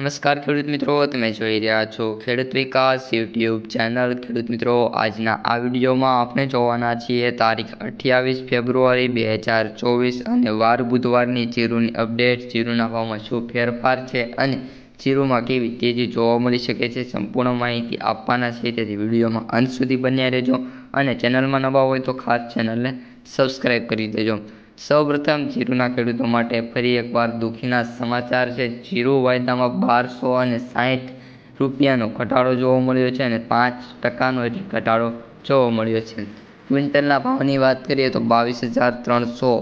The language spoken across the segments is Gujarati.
નમસ્કાર ખેડૂત મિત્રો, તમે જોઈ રહ્યા છો ખેડૂત વિકાસ યુટ્યુબ ચેનલ. ખેડૂત મિત્રો, આજના આ વિડીયોમાં આપણે જોવાના છીએ તારીખ અઠ્યાવીસ ફેબ્રુઆરી બે હજાર ચોવીસ અને વાર બુધવારની જીરુની અપડેટ. જીરુના ભાવમાં શું ફેરફાર છે અને જીરુમાં કેવી તેજી જોવા મળી શકે છે સંપૂર્ણ માહિતી આપવાના છે. તેથી વિડીયોમાં અંત સુધી બન્યા રહેજો અને ચેનલમાં નવા હોય તો ખાસ ચેનલને સબસ્ક્રાઈબ કરી દેજો. સૌપ્રથમ જીરુના ખેડૂતો માટે ફરી એકવાર દુઃખીના સમાચાર છે. જીરુ વાયદામાં બારસો અને સાહીઠ રૂપિયાનો ઘટાડો જોવા મળ્યો છે અને પાંચ ટકાનો એટલે ઘટાડો જોવા મળ્યો છે. ક્વિન્ટલના ભાવની વાત કરીએ તો બાવીસ હજાર ત્રણસો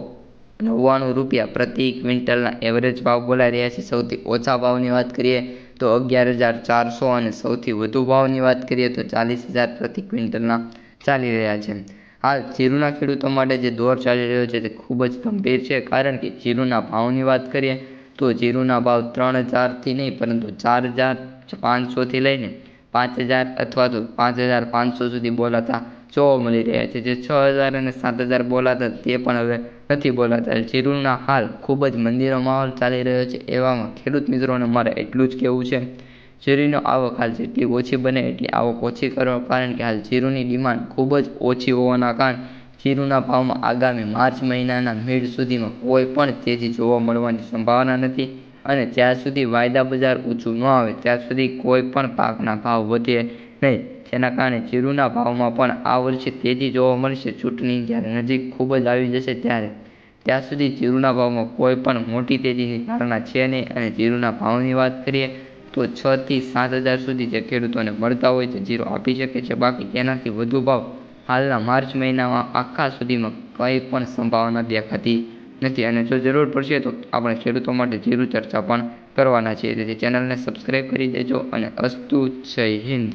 નવ્વાણું રૂપિયા પ્રતિ ક્વિન્ટલના એવરેજ ભાવ બોલાઈ રહ્યા છે. સૌથી ઓછા ભાવની વાત કરીએ તો અગિયાર હજાર ચારસો અને સૌથી વધુ ભાવની વાત કરીએ તો ચાલીસ હજાર પ્રતિ ક્વિન્ટલના ચાલી રહ્યા છે. હાલ જીરુના ખેડૂતો માટે જે દોર ચાલી રહ્યો છે તે ખૂબ જ ગંભીર છે. કારણ કે જીરુના ભાવની વાત કરીએ તો જીરુના ભાવ ત્રણ હજારથી નહીં, પરંતુ ચાર હજાર પાંચસોથી લઈને પાંચ હજાર અથવા તો પાંચ હજાર પાંચસો સુધી બોલાતા જોવા મળી રહ્યા છે. જે છ હજાર અને સાત હજાર બોલાતા તે પણ હવે નથી બોલાતા. જીરુના હાલ ખૂબ જ મંદીનો માહોલ ચાલી રહ્યો છે. એવામાં ખેડૂત મિત્રોને મારે એટલું જ કહેવું છે જીરુનો આવક હાલ જેટલી ઓછી બને એટલી આવક ઓછી કરવા કારણ કે હાલ જીરુની ડિમાન્ડ ખૂબ જ ઓછી હોવાના કારણે જીરુંના ભાવમાં આગામી માર્ચ મહિનાના મિડ સુધીમાં કોઈ પણ તેજી જોવા મળવાની સંભાવના નથી અને જ્યાં સુધી વાયદા બજાર ઊંચું ન આવે ત્યાં સુધી કોઈ પણ પાકના ભાવ વધે નહીં. જેના કારણે જીરુના ભાવમાં પણ આ વર્ષે તેજી જોવા મળશે. ચૂંટણી જ્યારે નજીક ખૂબ જ આવી જશે ત્યારે ત્યાં સુધી જીરુંના ભાવમાં કોઈ પણ મોટી તેજીની ધારણા છે નહીં. અને જીરુંના ભાવની વાત કરીએ તો છ થી સાત હજાર સુધી જે ખેડૂતોને મળતા હોય છે, જીરો આપી શકે છે. બાકી તેનાથી વધુ ભાવ હાલના માર્ચ મહિનામાં આખા સુધીમાં કંઈ પણ સંભાવના દેખાતી નથી. અને જો જરૂર પડશે તો આપણે ખેડૂતો માટે જીરું ચર્ચા પણ કરવાના છીએ. તેથી ચેનલને સબસ્ક્રાઈબ કરી દેજો અને અસ્તુ જય હિન્દ.